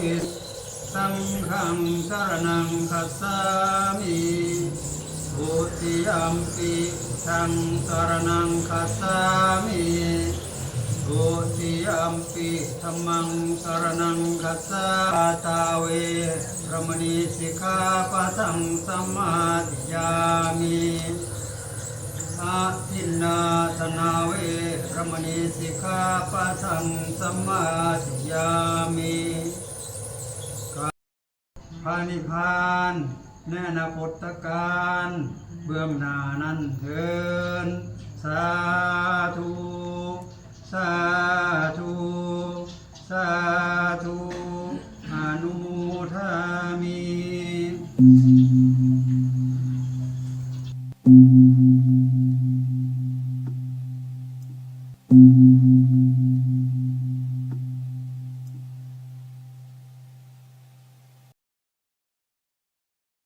อิสังฆังสรณังคัสสามิอุติยัมปิทังสารณังคัสสามิทุติยัมปิธรรมังสารณังคัสสะตาเวรมณีสิกขาปะทังสมาธิยามิอาทินนาธนาเวรมณีสิกขาปะทังสมาธิยามิ ระนิพพานแน่นาคตการเบื้องหน้านั้นเถินสาธุสาธุสาธุอนุโมทามี